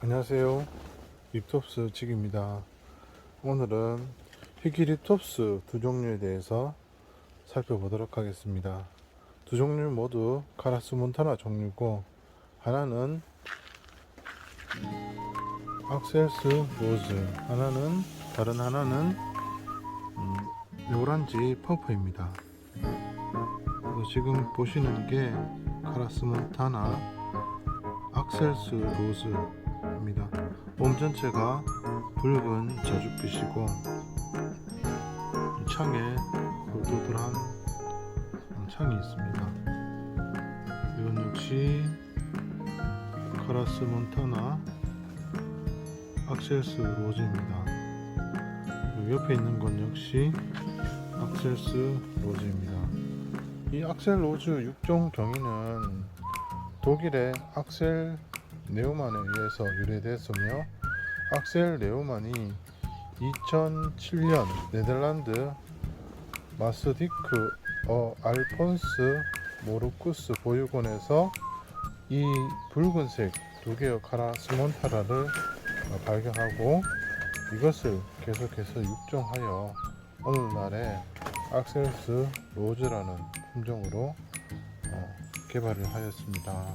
안녕하세요. 립톱스 직입니다. 오늘은 희귀 립톱스 두 종류에 대해서 살펴보도록 하겠습니다. 두 종류 모두 카라스 몬타나 종류고 하나는 악셀스 로즈 하나는 다른 하나는 음, 요란지 퍼프입니다. 지금 보시는 게 카라스 몬타나 악셀스 로즈 입니다. 몸 전체가 붉은 자줏빛이고 이 창에 돌돌한 창이 있습니다. 이건 역시 카라스 몬타나 악셀스 로즈입니다. 옆에 있는 건 역시 악셀스 로즈입니다. 이 악셀 로즈 6종 경위는 독일의 악셀 네오만에 의해서 유래됐으며 악셀 네오만이 2007년 네덜란드 마스디크 어 알폰스 모르쿠스 보육원에서 이 붉은색 두 개의 카라 스몬타라를 어, 발견하고 이것을 계속해서 육종하여 오늘날의 악셀스 로즈라는 품종으로 어, 개발을 하였습니다.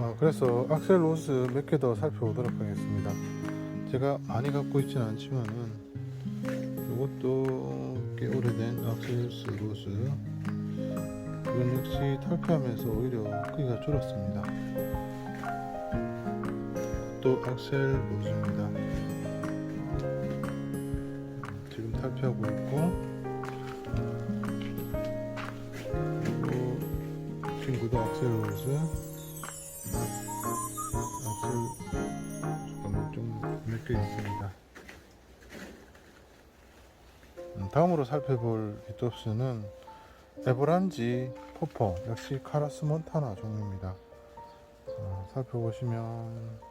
아, 그래서 악셀 로즈 몇개 더 살펴보도록 하겠습니다. 제가 많이 갖고 있지는 않지만은 이것도 꽤 오래된 악셀 로즈. 이건 역시 탈피하면서 오히려 크기가 줄었습니다. 또 악셀 로즈입니다. 지금 탈피하고 있고 친구도 악셀 로즈. 잠깐만 좀몇 개 있습니다. 음, 다음으로 살펴볼 비톱스는 에버란지 포퍼 역시 카라스 몬타나 종류입니다. 어, 살펴보시면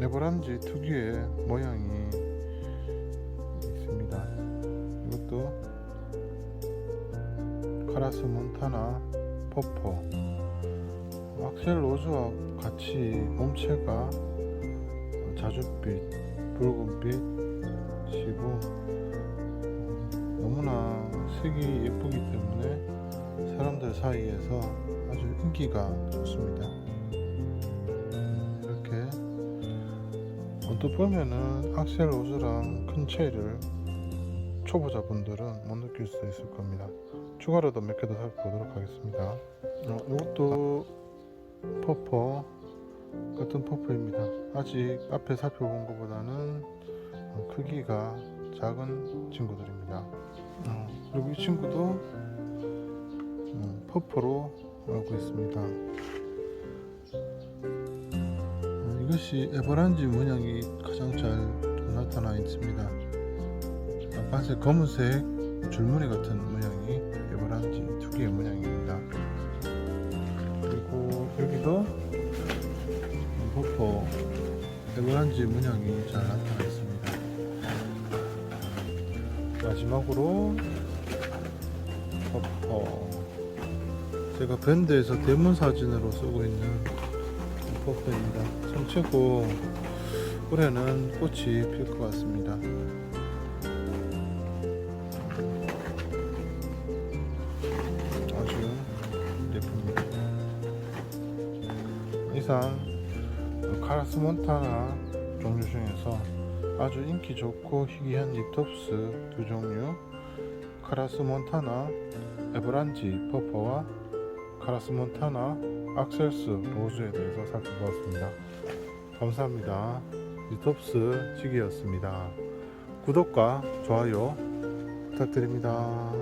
에버란지 특유의 모양이 있습니다. 이것도 카라스 몬타나 퍼퍼 악셀 로즈와 같이 몸체가 자줏빛, 붉은빛이고 너무나 색이 예쁘기 때문에 사람들 사이에서 아주 인기가 좋습니다. 이렇게 언뜻 보면은 악셀 로즈랑 큰 차이를 초보자분들은 못 느낄 수 있을 겁니다. 추가로도 몇개 더 살펴보도록 하겠습니다. 어, 이것도 퍼퍼 같은 퍼퍼입니다. 아직 앞에 살펴본 것보다는 어, 크기가 작은 친구들입니다. 어, 그리고 이 친구도 음, 퍼퍼로 알고 있습니다. 어, 이것이 에버란지 문양이 가장 잘 나타나 있습니다. 빨간색 검은색 줄무늬 같은 문양이 에버란지 특유의 문양입니다. 그리고 여기도 버퍼 에버란지 문양이 잘 나타나 있습니다. 마지막으로 버퍼 제가 밴드에서 대문 사진으로 쓰고 있는 버퍼입니다. 성체고 올해는 꽃이 필 것 같습니다. 이상 카라스 몬타나 종류 중에서 아주 인기 좋고 희귀한 립톱스 두 종류 카라스 몬타나 에브란지 퍼퍼와 카라스 몬타나 악셀스 로즈에 대해서 살펴보았습니다. 감사합니다. 립톱스 지기였습니다. 구독과 좋아요 부탁드립니다.